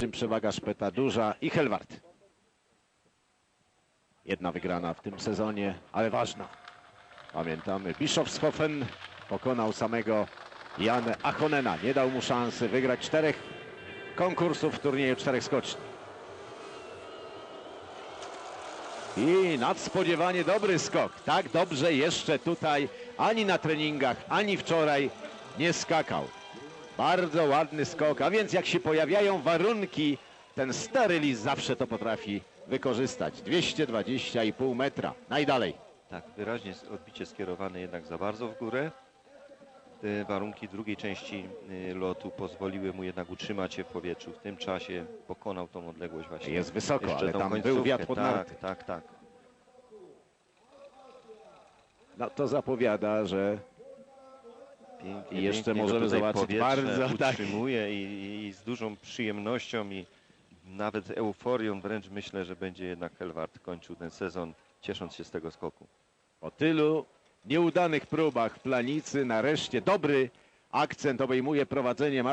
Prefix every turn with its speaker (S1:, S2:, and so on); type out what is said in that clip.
S1: Czym przewaga Szpeta duża i Helwart. Jedna wygrana w tym sezonie, ale ważna. Pamiętamy, Bischofshofen pokonał samego Jan Achonena. Nie dał mu szansy wygrać czterech konkursów w turnieju czterech skoczni. I nadspodziewanie dobry skok. Tak dobrze jeszcze tutaj ani na treningach, ani wczoraj nie skakał. Bardzo ładny skok, a więc jak się pojawiają warunki, ten stary lis zawsze to potrafi wykorzystać. 220,5 metra. Najdalej.
S2: Tak, wyraźnie odbicie skierowane jednak za bardzo w górę. Te warunki drugiej części y, lotu pozwoliły mu jednak utrzymać się w powietrzu. W tym czasie pokonał tą odległość właśnie.
S1: Jest wysoko,
S2: Jeszcze
S1: ale tam był
S2: końcówkę.
S1: wiatr pod narty.
S2: Tak, tak, tak.
S1: No to zapowiada, że
S2: Pięknie,
S1: I jeszcze możemy zobaczyć bardzo, tak.
S2: utrzymuje i, i, i z dużą przyjemnością i nawet euforią wręcz myślę, że będzie jednak Helwart kończył ten sezon ciesząc się z tego skoku.
S1: po tylu nieudanych próbach w planicy nareszcie dobry akcent obejmuje prowadzenie